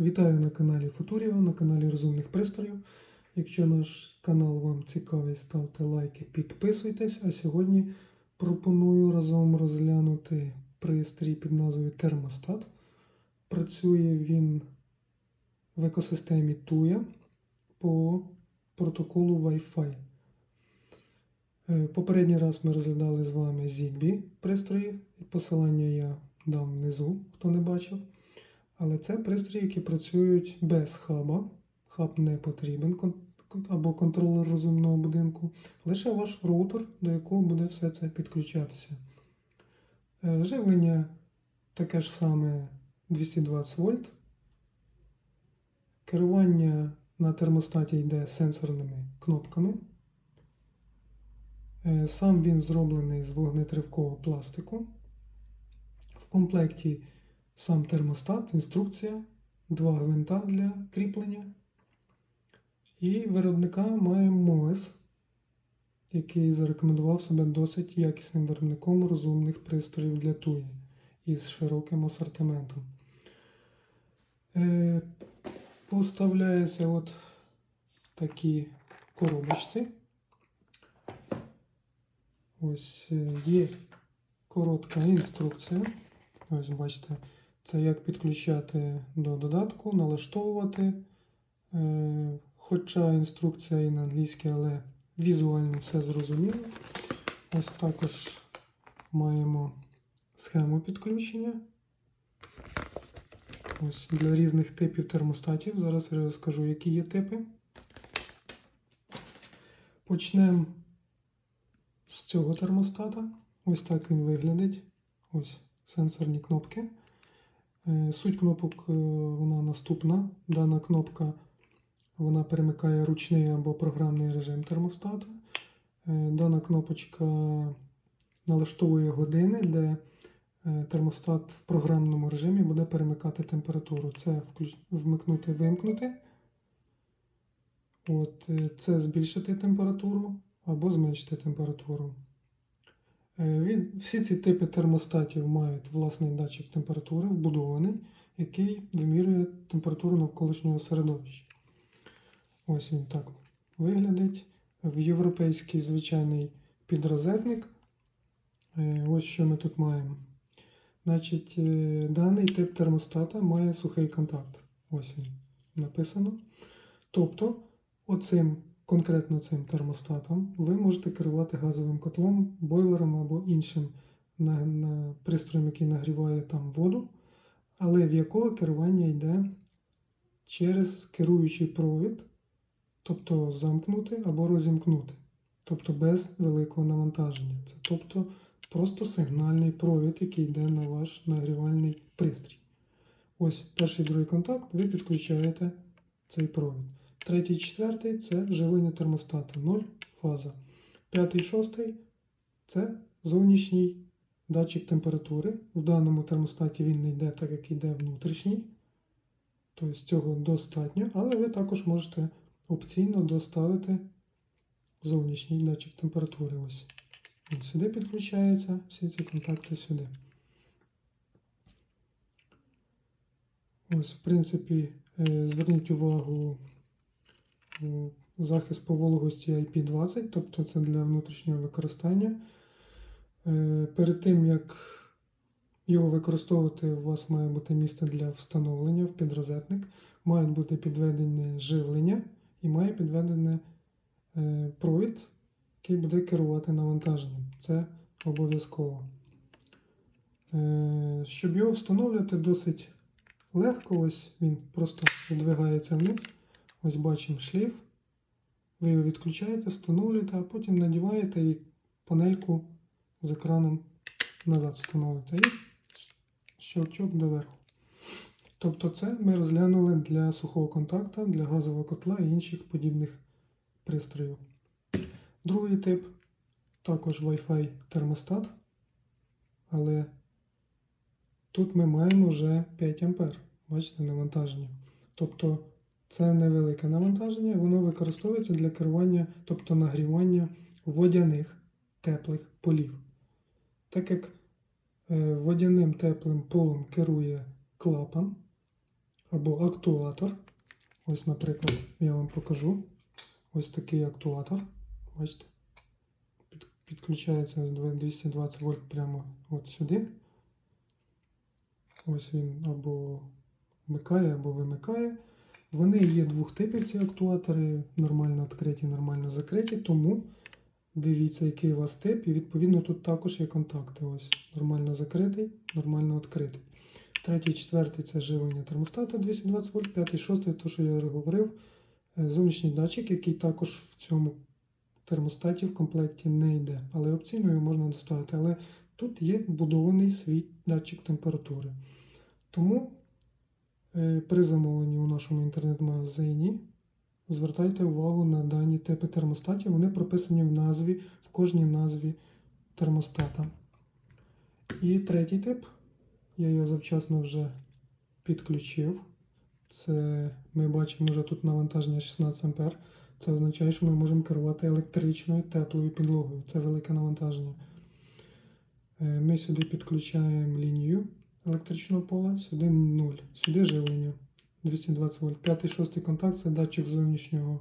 Вітаю на каналі Футуріо, на каналі Розумних Пристроїв. Якщо наш канал вам цікавий, ставте лайки, підписуйтесь. А сьогодні пропоную разом розглянути пристрій під назвою Термостат. Працює він в екосистемі TUYA по протоколу Wi-Fi. Е, Попередній раз ми розглядали з вами ZigBee пристрої. Посилання я дам внизу, хто не бачив. Але це пристрої, які працюють без хаба. Хаб не потрібен або контролер розумного будинку. Лише ваш роутер, до якого буде все це підключатися. Е, Живлення таке ж саме 220 вольт. Керування на термостаті йде сенсорними кнопками. Е, Сам він зроблений з вогнетривкого пластику. В комплекті сам термостат, інструкція, два гвинта для кріплення. І виробника має Moes, який зарекомендував себе досить якісним виробником розумних пристроїв для туї із широким асортиментом. Е, Поставляються от такі коробочці. Ось е, є коротка інструкція. Ось бачите, це як підключати до додатку, налаштовувати. Е, Хоча інструкція і на англійській, але візуально все зрозуміло. Ось також маємо схему підключення. Ось для різних типів термостатів. Зараз я розкажу, які є типи. Почнемо з цього термостата. Ось так він виглядить. Ось сенсорні кнопки. Е, Суть кнопок е, вона наступна. Дана кнопка вона перемикає ручний або програмний режим термостата. Е, Дана кнопочка налаштовує години, де термостат в програмному режимі буде перемикати температуру. Це вмикнути, вимкнути. От, це збільшити температуру або зменшити температуру. Е, Він, всі ці типи термостатів мають власний датчик температури вбудований, який вимірює температуру навколишнього середовища. Ось він так виглядить. В європейський звичайний підрозетник. Е, Ось що ми тут маємо. Значить, е, даний тип термостата має сухий контакт. Ось він написано. Тобто, оцим, конкретно цим термостатом ви можете керувати газовим котлом, бойлером або іншим пристроєм, який нагріває там воду, але в якого керування йде через керуючий провід, тобто замкнути або розімкнути, тобто без великого навантаження. Це тобто просто сигнальний провід, який йде на ваш нагрівальний пристрій. Ось перший другий контакт, ви підключаєте цей провід. Третій, четвертий це живлення термостата 0 фаза. П'ятий, шостий це зовнішній датчик температури. В даному термостаті він не йде так, як йде внутрішній. Тобто цього достатньо, але ви також можете опційно доставити зовнішній датчик температури. Ось. Він сюди підключається, всі ці контакти сюди. Ось, в принципі, е, зверніть увагу захист по вологості IP20, тобто це для внутрішнього використання. Е, Перед тим, як його використовувати, у вас має бути місце для встановлення в підрозетник, мають бути підведене живлення і має підведене е, провід, який буде керувати навантаженням. Це обов'язково. Е, Щоб його встановлювати досить легко, ось він просто здвигається вниз. Ось бачимо шлейф. Ви його відключаєте, встановлюєте, а потім надіваєте і панельку з екраном назад встановлюєте. І щелчок доверху. Тобто це ми розглянули для сухого контакта, для газового котла і інших подібних пристроїв. Другий тип також Wi-Fi термостат, але тут ми маємо вже 5 А. Бачите, навантаження. Тобто це невелике навантаження, воно використовується для керування, тобто нагрівання водяних теплих полів. Так як е, водяним теплим полом керує клапан, або актуатор. Ось, наприклад, я вам покажу. Ось такий актуатор. Бачите? Підключається 220 вольт прямо от сюди. Ось він або вмикає, або вимикає. Вони є двох типів, ці актуатори, нормально відкриті, нормально закриті, тому дивіться, який у вас тип, і відповідно тут також є контакти. Ось нормально закритий, нормально відкритий. Третій, четвертий це живлення термостата 220 вольт, п'ятий, шостий, то, що я говорив, е, зовнішній датчик, який також в цьому термостаті в комплекті не йде. Але опційно його можна доставити. Але тут є вбудований свій датчик температури. Тому при замовленні у нашому інтернет-магазині звертайте увагу на дані типи термостатів. Вони прописані в назві, в кожній назві термостата. І третій тип, я його завчасно вже підключив. Це ми бачимо вже тут навантаження 16 А. Це означає, що ми можемо керувати електричною теплою підлогою. Це велике навантаження. Е, Ми сюди підключаємо лінію електричного пола, сюди 0, сюди живлення 220 вольт. П'ятий, шостий контакт це датчик зовнішнього,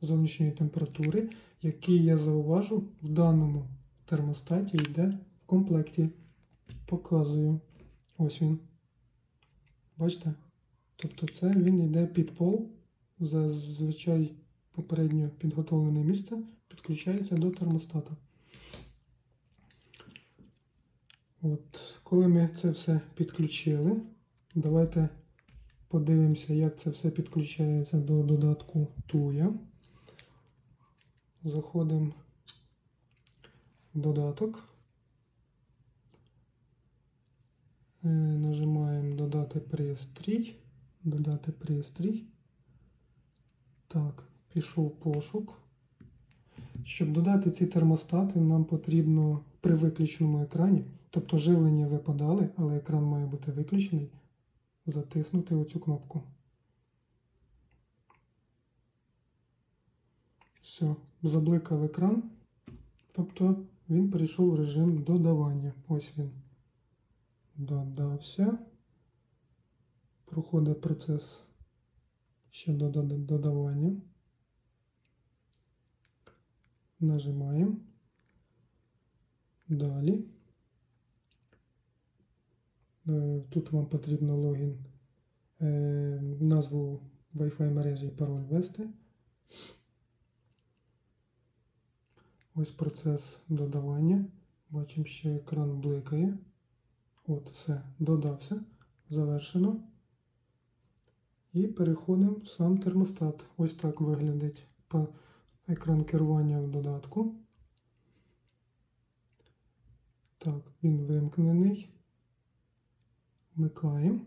зовнішньої температури, який я зауважу в даному термостаті йде в комплекті. Показую. Ось він. Бачите? Тобто це він йде під пол. Зазвичай попередньо підготовлене місце підключається до термостата. От, коли ми це все підключили, давайте подивимося, як це все підключається до додатку Туя. Заходимо в додаток. Е, Нажимаємо додати пристрій. Додати пристрій. Так, пішов пошук. Щоб додати ці термостати, нам потрібно при виключеному екрані, тобто живлення випадали, але екран має бути виключений, затиснути оцю кнопку. Все, забликав екран, тобто він перейшов в режим додавання. Ось він додався. Проходить процес ще додавання. Нажимаємо. Далі. Е, Тут вам потрібно логін, е, назву Wi-Fi мережі і пароль ввести. Ось процес додавання. Бачимо, що екран бликає. От, все, додався, завершено. І переходимо в сам термостат. Ось так виглядить екран керування в додатку. Так, він вимкнений. Вмикаємо.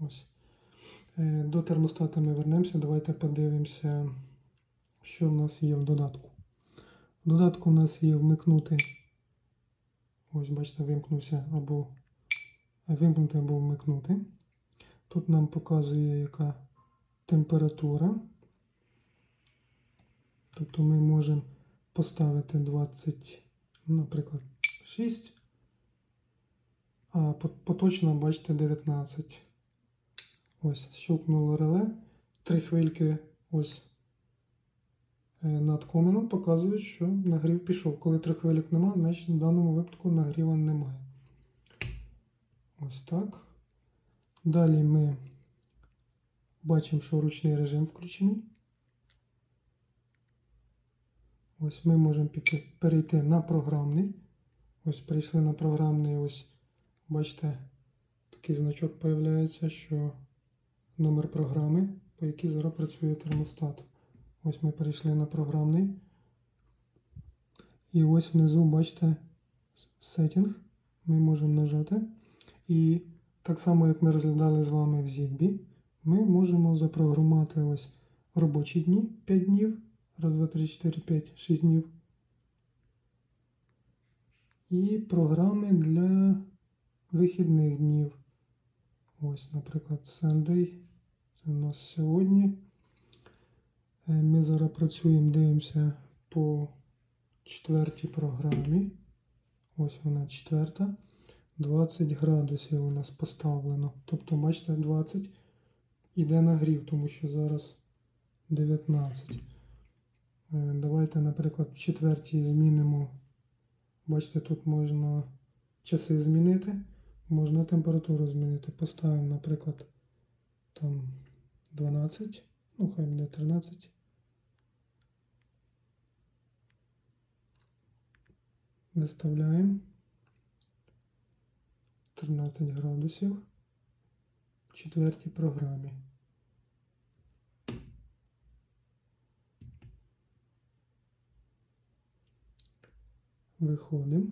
Ось. Е, До термостата ми вернемося. Давайте подивимося, що в нас є в додатку. В додатку у нас є вмикнути. Ось, бачите, вимкнувся або вимкнути або вмикнути. Тут нам показує, яка температура. Тобто ми можемо поставити 20, наприклад, 6, а поточно, бачите, 19. Ось, щелкнуло реле. Три хвильки ось е, над коменом показують, що нагрів пішов. Коли трьох хвилік немає, значить в даному випадку нагріва немає. Ось так. Далі ми бачимо, що ручний режим включений. Ось ми можемо перейти на програмний. Ось перейшли на програмний, ось бачите, такий значок появляється, що номер програми, по якій зараз працює термостат. Ось ми перейшли на програмний. І ось внизу, бачите, сеттінг. Ми можемо нажати. І так само, як ми розглядали з вами в Zigbee, ми можемо запрограмувати ось робочі дні 5 днів. Раз, два, три, чотири, п'ять, шість днів. І програми для вихідних днів. Ось, наприклад, Sunday. Це у нас сьогодні. Е, Ми зараз працюємо, дивимося по четвертій програмі. Ось вона четверта. 20 градусів у нас поставлено. Тобто, бачите, 20 іде нагрів, тому що зараз 19. Е, Давайте, наприклад, в четвертій змінимо. Бачите, тут можна часи змінити, можна температуру змінити. Поставимо, наприклад, там 12, ну хай буде 13. Виставляємо 13 градусів в четвертій програмі. Виходимо.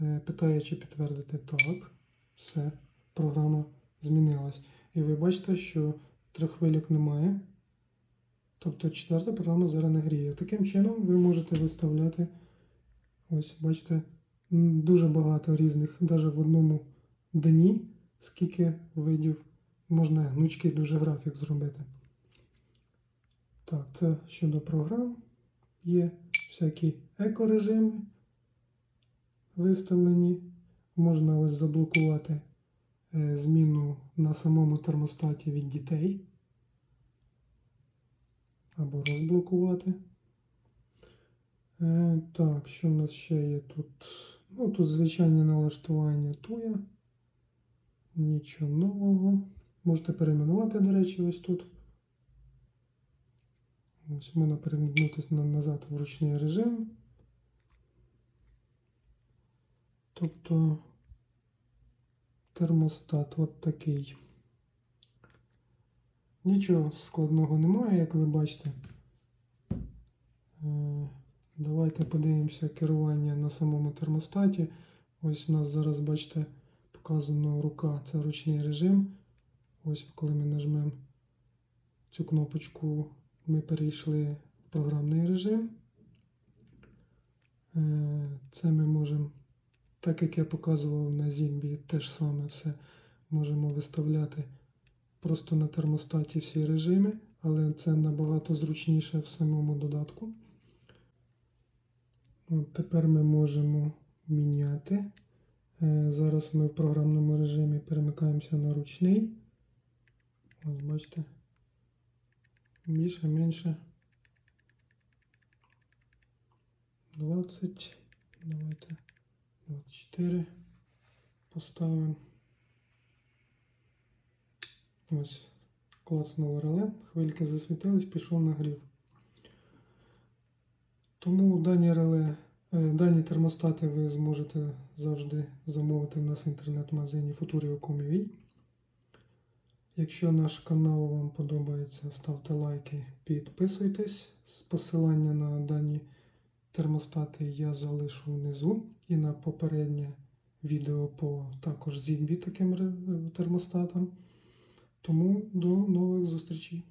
Е, Питає, чи підтвердити так. Все, програма змінилась. І ви бачите, що трьоххвильок немає. Тобто четверта програма зараз не гріє. Таким чином ви можете виставляти, ось бачите, дуже багато різних, навіть в одному дні, скільки видів можна гнучкий дуже графік зробити. Так, це щодо програм. Є всякі екорежими виставлені. Можна ось заблокувати е, зміну на самому термостаті від дітей. Або розблокувати. Е, так, що в нас ще є тут? Ну, тут звичайні налаштування туя. Нічого нового. Можете перейменувати, до речі, ось тут. Можна перемкнутися назад в ручний режим. Тобто термостат от такий. Нічого складного немає, як ви бачите. Е, Давайте подивимося керування на самому термостаті. Ось у нас зараз, бачите, показано рука, це ручний режим. Ось коли ми нажмемо цю кнопочку, ми перейшли в програмний режим. Е, Це ми можемо, так як я показував на Zigbee, ж саме все можемо виставляти просто на термостаті всі режими, але це набагато зручніше в самому додатку. От тепер ми можемо міняти. Е, Зараз ми в програмному режимі перемикаємося на ручний. Ось бачите. Більше, менше. 20. Давайте 24 поставимо. Ось клацнуло реле, хвильки засвітились, пішов нагрів. Тому дані реле, е, дані термостати ви зможете завжди замовити в нас в інтернет-магазині futurio.com.ua. Якщо наш канал вам подобається, ставте лайки, підписуйтесь. Посилання на дані термостати я залишу внизу і на попереднє відео по також зімбі таким термостатам. Тому до нових зустрічей.